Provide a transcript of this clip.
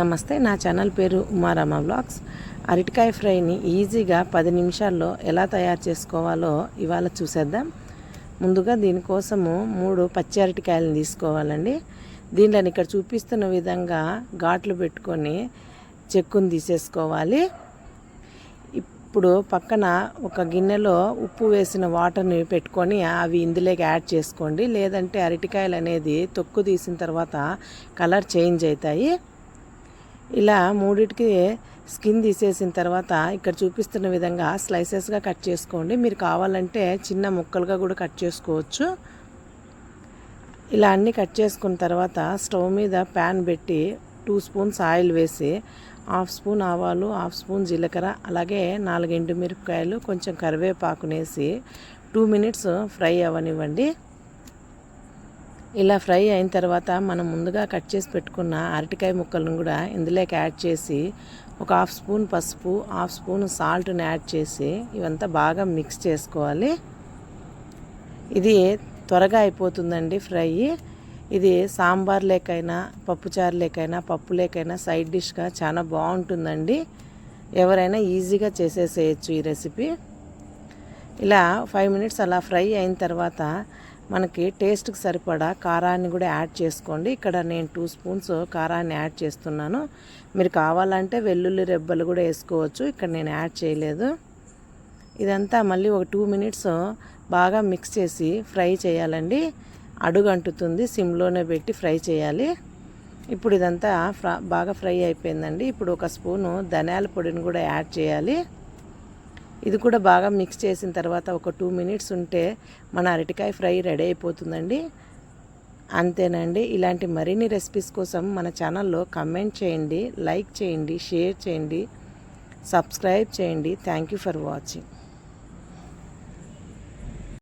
నమస్తే నా ఛానల్ పేరు ఉమారామ బ్లాగ్స్ అరటికాయ ఫ్రైని ఈజీగా పది నిమిషాల్లో ఎలా తయారు చేసుకోవాలో ఇవాళ చూసేద్దాం. ముందుగా దీనికోసము మూడు పచ్చి అరటికాయలను తీసుకోవాలండి. దీనిలో ఇక్కడ చూపిస్తున్న విధంగా ఘాట్లు పెట్టుకొని చెక్కును తీసేసుకోవాలి. ఇప్పుడు పక్కన ఒక గిన్నెలో ఉప్పు వేసిన వాటర్ని పెట్టుకొని అవి ఇందులోకి యాడ్ చేసుకోండి. లేదంటే అరటికాయలు అనేది తొక్కు తీసిన తర్వాత కలర్ చేంజ్ అవుతాయి. ఇలా మూడిటికి స్కిన్ తీసేసిన తర్వాత ఇక్కడ చూపిస్తున్న విధంగా స్లైసెస్గా కట్ చేసుకోండి. మీరు కావాలంటే చిన్న ముక్కలుగా కూడా కట్ చేసుకోవచ్చు. ఇలా అన్నీ కట్ చేసుకున్న తర్వాత స్టవ్ మీద ప్యాన్ పెట్టి టూ స్పూన్స్ ఆయిల్ వేసి హాఫ్ స్పూన్ ఆవాలు హాఫ్ స్పూన్ జీలకర్ర అలాగే నాలుగు ఎండు మిరపకాయలు కొంచెం కరివేపాకునేసి టూ మినిట్స్ ఫ్రై అవ్వనివ్వండి. ఇలా ఫ్రై అయిన తర్వాత మనం ముందుగా కట్ చేసి పెట్టుకున్న అరటికాయ ముక్కలను కూడా ఇందులోకి యాడ్ చేసి ఒక హాఫ్ స్పూన్ పసుపు హాఫ్ స్పూన్ సాల్ట్ని యాడ్ చేసి ఇవంతా బాగా మిక్స్ చేసుకోవాలి. ఇది త్వరగా అయిపోతుందండి ఫ్రై. ఇది సాంబార్ లేకైనా పప్పుచారు లేకైనా పప్పు లేకైనా సైడ్ డిష్గా చాలా బాగుంటుందండి. ఎవరైనా ఈజీగా చేసేసేయచ్చు ఈ రెసిపీ. ఇలా ఫైవ్ మినిట్స్ అలా ఫ్రై అయిన తర్వాత మనకి టేస్ట్కి సరిపడా కారాన్ని కూడా యాడ్ చేసుకోండి. ఇక్కడ నేను టూ స్పూన్స్ కారాన్ని యాడ్ చేస్తున్నాను. మీరు కావాలంటే వెల్లుల్లి రెబ్బలు కూడా వేసుకోవచ్చు. ఇక్కడ నేను యాడ్ చేయలేదు. ఇదంతా మళ్ళీ ఒక టూ మినిట్స్ బాగా మిక్స్ చేసి ఫ్రై చేయాలండి. అడుగు అంటుతుంది. సిమ్లోనే పెట్టి ఫ్రై చేయాలి. ఇప్పుడు ఇదంతా బాగా ఫ్రై అయిపోయిందండి. ఇప్పుడు ఒక స్పూను ధనియాల పొడిని కూడా యాడ్ చేయాలి. ఇది కూడా బాగా మిక్స్ చేసిన తర్వాత ఒక టూ మినిట్స్ ఉంటే మన అరటికాయ ఫ్రై రెడీ అయిపోతుందండి. అంతేనండి. ఇలాంటి మరిన్ని రెసిపీస్ కోసం మన ఛానల్లో కమెంట్ చేయండి లైక్ చేయండి షేర్ చేయండి సబ్స్క్రైబ్ చేయండి. Thank you for watching.